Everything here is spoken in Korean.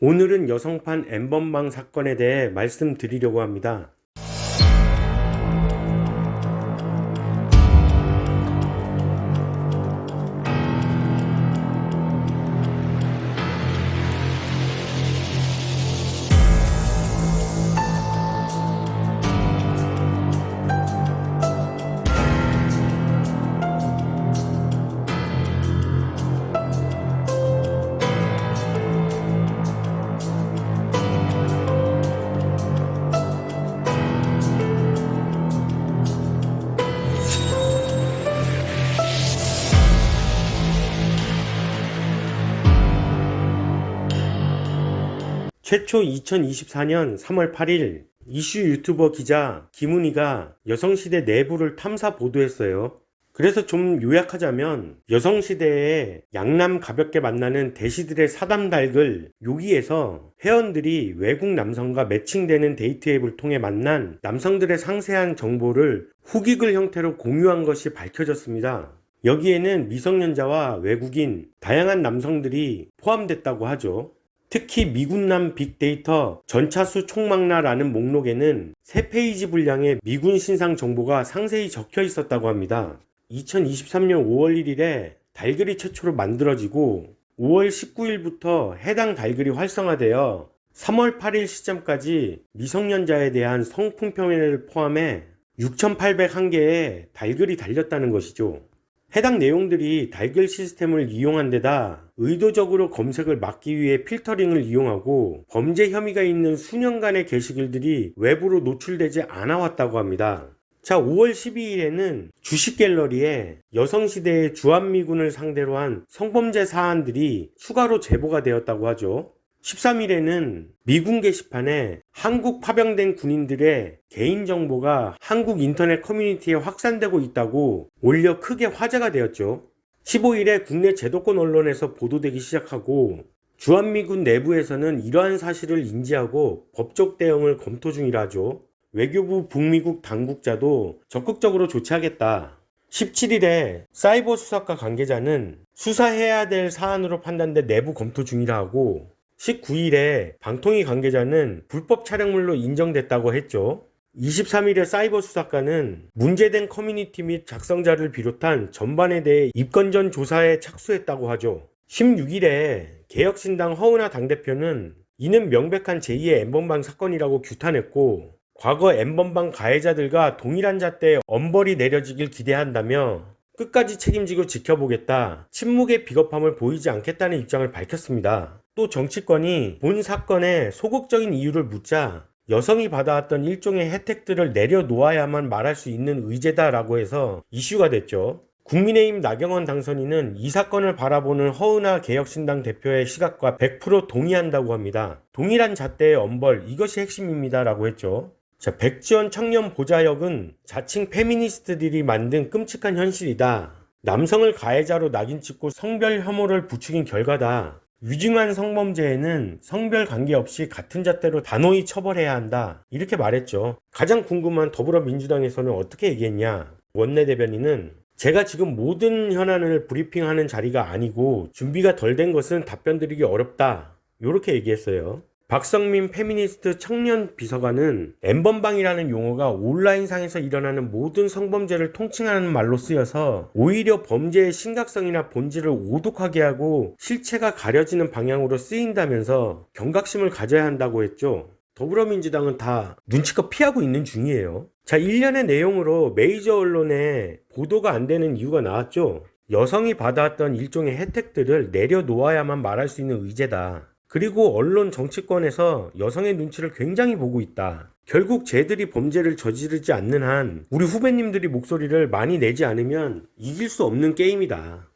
오늘은 여성판 엠번방 사건에 대해 말씀드리려고 합니다. 최초 2024년 3월 8일 이슈 유튜버 기자 김은희가 여성시대 내부를 탐사 보도했어요. 그래서 좀 요약하자면 여성시대에 양남 가볍게 만나는 대시들의 사담달글 여기에서 회원들이 외국 남성과 매칭되는 데이트 앱을 통해 만난 남성들의 상세한 정보를 후기글 형태로 공유한 것이 밝혀졌습니다. 여기에는 미성년자와 외국인, 다양한 남성들이 포함됐다고 하죠. 특히 미군남 빅데이터 전차수 총망라라는 목록에는 3페이지 분량의 미군 신상 정보가 상세히 적혀 있었다고 합니다. 2023년 5월 1일에 달글이 최초로 만들어지고 5월 19일부터 해당 달글이 활성화되어 3월 8일 시점까지 미성년자에 대한 성폭행을 포함해 6,801개의 달글이 달렸다는 것이죠. 해당 내용들이 달글 시스템을 이용한 데다 의도적으로 검색을 막기 위해 필터링을 이용하고 범죄 혐의가 있는 수년간의 게시글들이 외부로 노출되지 않아 왔다고 합니다. 자, 5월 12일에는 주식 갤러리에 여성시대의 주한미군을 상대로 한 성범죄 사안들이 추가로 제보가 되었다고 하죠. 13일에는 미군 게시판에 한국 파병된 군인들의 개인정보가 한국 인터넷 커뮤니티에 확산되고 있다고 올려 크게 화제가 되었죠. 15일에 국내 제도권 언론에서 보도되기 시작하고 주한미군 내부에서는 이러한 사실을 인지하고 법적 대응을 검토 중이라죠. 외교부 북미국 당국자도 적극적으로 조치하겠다. 17일에 사이버 수사과 관계자는 수사해야 될 사안으로 판단돼 내부 검토 중이라 하고 19일에 방통위 관계자는 불법 촬영물로 인정됐다고 했죠. 23일에 사이버 수사관은 문제된 커뮤니티 및 작성자를 비롯한 전반에 대해 입건 전 조사에 착수했다고 하죠. 16일에 개혁신당 허은하 당대표는 이는 명백한 제2의 엠번방 사건이라고 규탄했고 과거 엠번방 가해자들과 동일한 잣대에 엄벌이 내려지길 기대한다며 끝까지 책임지고 지켜보겠다. 침묵의 비겁함을 보이지 않겠다는 입장을 밝혔습니다. 또 정치권이 본 사건의 소극적인 이유를 묻자 여성이 받아왔던 일종의 혜택들을 내려놓아야만 말할 수 있는 의제다라고 해서 이슈가 됐죠. 국민의힘 나경원 당선인은 이 사건을 바라보는 허은하 개혁신당 대표의 시각과 100% 동의한다고 합니다. 동일한 잣대의 엄벌 이것이 핵심입니다라고 했죠. 자, 백지원 청년 보좌역은 자칭 페미니스트들이 만든 끔찍한 현실이다. 남성을 가해자로 낙인 찍고 성별 혐오를 부추긴 결과다. 위중한 성범죄에는 성별 관계없이 같은 잣대로 단호히 처벌해야 한다. 이렇게 말했죠. 가장 궁금한 더불어민주당에서는 어떻게 얘기했냐? 원내대변인은 제가 지금 모든 현안을 브리핑하는 자리가 아니고 준비가 덜 된 것은 답변 드리기 어렵다. 이렇게 얘기했어요. 박성민 페미니스트 청년 비서관은 엠번방이라는 용어가 온라인상에서 일어나는 모든 성범죄를 통칭하는 말로 쓰여서 오히려 범죄의 심각성이나 본질을 오독하게 하고 실체가 가려지는 방향으로 쓰인다면서 경각심을 가져야 한다고 했죠. 더불어민주당은 다 눈치껏 피하고 있는 중이에요. 자, 일련의 내용으로 메이저 언론에 보도가 안 되는 이유가 나왔죠. 여성이 받아왔던 일종의 혜택들을 내려놓아야만 말할 수 있는 의제다. 그리고 언론 정치권에서 여성의 눈치를 굉장히 보고 있다. 결국 쟤들이 범죄를 저지르지 않는 한 우리 후배님들이 목소리를 많이 내지 않으면 이길 수 없는 게임이다.